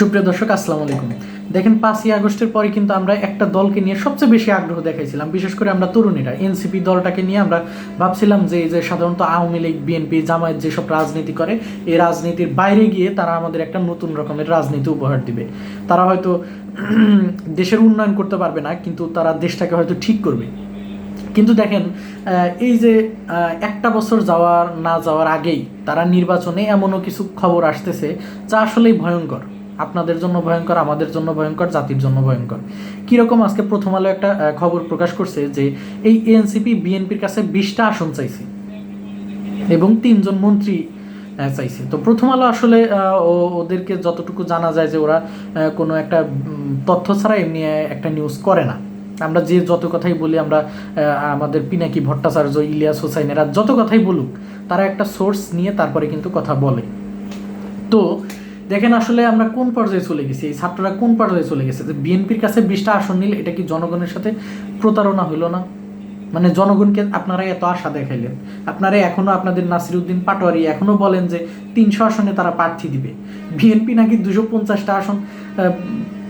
সুপ্রিয় দর্শক, আসসালামু আলাইকুম। দেখেন, পাঁচই আগস্টের পরে কিন্তু আমরা একটা দলকে নিয়ে সবচেয়ে বেশি আগ্রহ দেখাইছিলাম, বিশেষ করে আমরা তরুণীরা। এনসিপি দলটাকে নিয়ে আমরা ভাবছিলাম যে যে সাধারণত আওয়ামী লীগ, বিএনপি, জামায়াত যেসব রাজনীতি করে, এই রাজনীতির বাইরে গিয়ে তারা আমাদের একটা নতুন রকমের রাজনীতি উপহার দিবে। তারা হয়তো দেশের উন্নয়ন করতে পারবে না, কিন্তু তারা দেশটাকে হয়তো ঠিক করবে। কিন্তু দেখেন এই যে একটা বছর যাওয়ার, না যাওয়ার আগেই তারা নির্বাচনে এমনও কিছু খবর আসতেছে, যা আসলেই ভয়ঙ্কর। আপনাদের জন্য ভয়ঙ্কর, আমাদের জন্য ভয়ঙ্কর, জাতির জন্য ভয়ঙ্কর। কীরকম আজকে প্রথম আলো একটা খবর প্রকাশ করছে যে এই এনসিপি, বিএনপির কাছে বিশটা আসন চাইছে এবং তিনজন মন্ত্রী চাইছে। তো প্রথম আলো আসলে ওদেরকে যতটুকু জানা যায় যে ওরা কোনো একটা তথ্য ছাড়া এমনি একটা নিউজ করে না। আমরা যে যত কথাই বলি, আমরা আমাদের পিনাকি ভট্টাচার্য, ইলিয়াস হোসাইন, এরা যত কথাই বলুক, তারা একটা সোর্স নিয়ে তারপরে কিন্তু কথা বলে। তো দেখেন আসলে আমরা কোন পর্যায়ে চলে গেছি, এই ছাত্ররা কোন পর্যায়ে চলে গেছে? যে বিএনপির কাছে বিশটা আসন নিলে এটা কি জনগণের সাথে প্রতারণা হইল না? মানে জনগণকে আপনারা এত আশা দেখাইলেন। আপনারা এখনও আপনাদের নাসিরুদ্দিন পাটোয়ারি এখনও বলেন যে তিনশো আসনে তারা প্রার্থী দিবে। বিএনপি নাকি দুশো পঞ্চাশটা আসন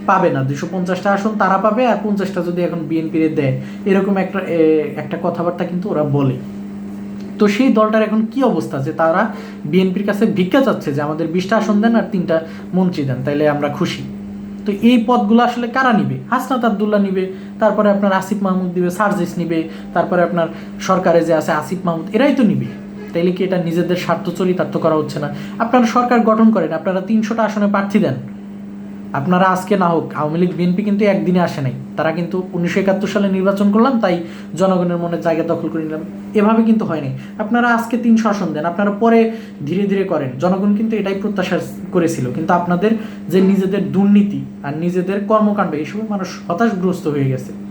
পাবে না। দুশো পঞ্চাশটা আসন তারা পাবে আর পঞ্চাশটা যদি এখন বিএনপির দেয়। এরকম একটা একটা কথাবার্তা কিন্তু ওরা বলে। তো সেই দলটার এখন কি অবস্থা? যে তারা বিএনপির কাছে ভিক্ষা চাচ্ছে যে আমাদের বিশটা আসন দেন আর তিনটা মন্ত্রী দেন, তাইলে আমরা খুশি। তো এই পদগুলো আসলে কারা নিবে? হাসনাত আবদুল্লাহ নিবে, তারপরে আপনার আসিফ মাহমুদ দিবে সার্জিস নিবে, তারপরে আপনার সরকারে যে আছে আসিফ মাহমুদ, এরাই তো নিবে। তাইলে কি এটা নিজেদের স্বার্থ চরিতার্থ করা হচ্ছে না? আপনারা সরকার গঠন করেন, আপনারা তিনশোটা আসনে প্রার্থী দেন। আপনারা আজকে না হোক, আওয়ামী লীগ, বিএনপি কিন্তু একদিনে আসে নাই। তারা কিন্তু উনিশশো একাত্তর সালে নির্বাচন করলাম, তাই জনগণের মনে জায়গা দখল করে নিলাম। এভাবে কিন্তু হয়নি আপনারা আজকে তিন শাসন দেন, আপনারা পরে ধীরে ধীরে করেন। জনগণ কিন্তু এটাই প্রত্যাশা করেছিল। কিন্তু আপনাদের যে নিজেদের দুর্নীতি আর নিজেদের কর্মকাণ্ড, এইসবে মানুষ হতাশগ্রস্ত হয়ে গেছে।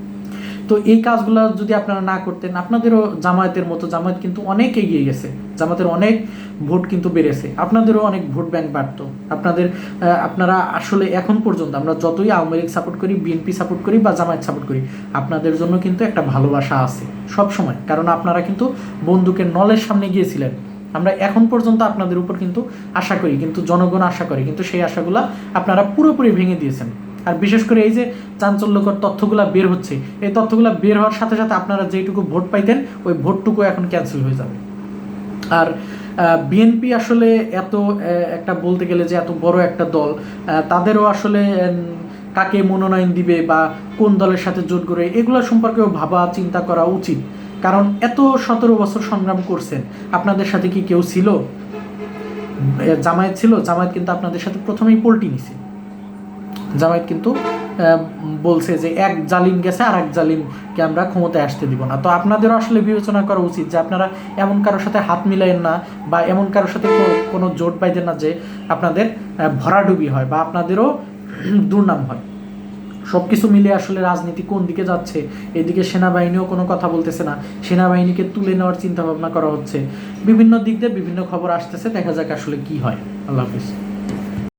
তো এই কাজগুলো যদি আপনারা না করতেন, আপনাদেরও জামায়াতের মতো, জামায়াত কিন্তু অনেক এগিয়ে গেছে, জামাতের অনেক ভোট কিন্তু বেড়েছে, আপনাদেরও অনেক ভোট ব্যাংক বাড়তো, আপনাদের আপনারা আসলে এখন পর্যন্ত আমরা যতই আওয়ামী লীগ সাপোর্ট করি বিএনপি সাপোর্ট করি বা জামায়াত সাপোর্ট করি, আপনাদের জন্য কিন্তু একটা ভালোবাসা আছে, সব সময়, কারণ আপনারা কিন্তু বন্দুকের নলের সামনে গিয়েছিলেন, আমরা এখন পর্যন্ত আপনাদের উপর কিন্তু আশা করি, কিন্তু জনগণ আশা করে, কিন্তু সেই আশাগুলা আপনারা পুরোপুরি ভেঙে দিয়েছেন। আর বিশেষ করে এই যে চাঞ্চল্যকর তথ্যগুলা বের হচ্ছে, এই তথ্যগুলা বের হওয়ার সাথে সাথে আপনারা যেইটুকু ভোট পাইতেন, ওই ভোটটুকু এখন ক্যান্সেল হয়ে যাবে। আর বিএনপি আসলে এত একটা বলতে গেলে যে এত বড় একটা দল তাদেরও আসলে কাকে মনোনয়ন দিবে বা কোন দলের সাথে জোট করে, এগুলো সম্পর্কেও ভাবা চিন্তা করা উচিত। কারণ এত সতেরো বছর সংগ্রাম করছেন, আপনাদের সাথে কি কেউ ছিল? জামায়াত ছিল, জামায়াত কিন্তু আপনাদের সাথে প্রথমেই পোল্টি নিছে। জামায়াত কিন্তু বলছে যে এক জালিম গেছে আর এক জালিমকে আমরা ক্ষমতায় আসতে দিব না। তো আপনাদেরও আসলে বিবেচনা করা উচিত যে আপনারা এমন কারোর সাথে হাত মিলাইন না বা এমন কারোর সাথে কোনো জোট পাইতেন না যে আপনাদের ভরাডুবি হয় বা আপনাদেরও দুর্নাম হয়। সব কিছু মিলে আসলে রাজনীতি কোন দিকে যাচ্ছে? এদিকে সেনাবাহিনীও কোনো কথা বলতেছে না। সেনাবাহিনীকে তুলে নেওয়ার চিন্তা ভাবনা করা হচ্ছে। বিভিন্ন দিক দিয়ে বিভিন্ন খবর আসতেছে। দেখা যাক আসলে কি হয়। আল্লাহ হাফিজ।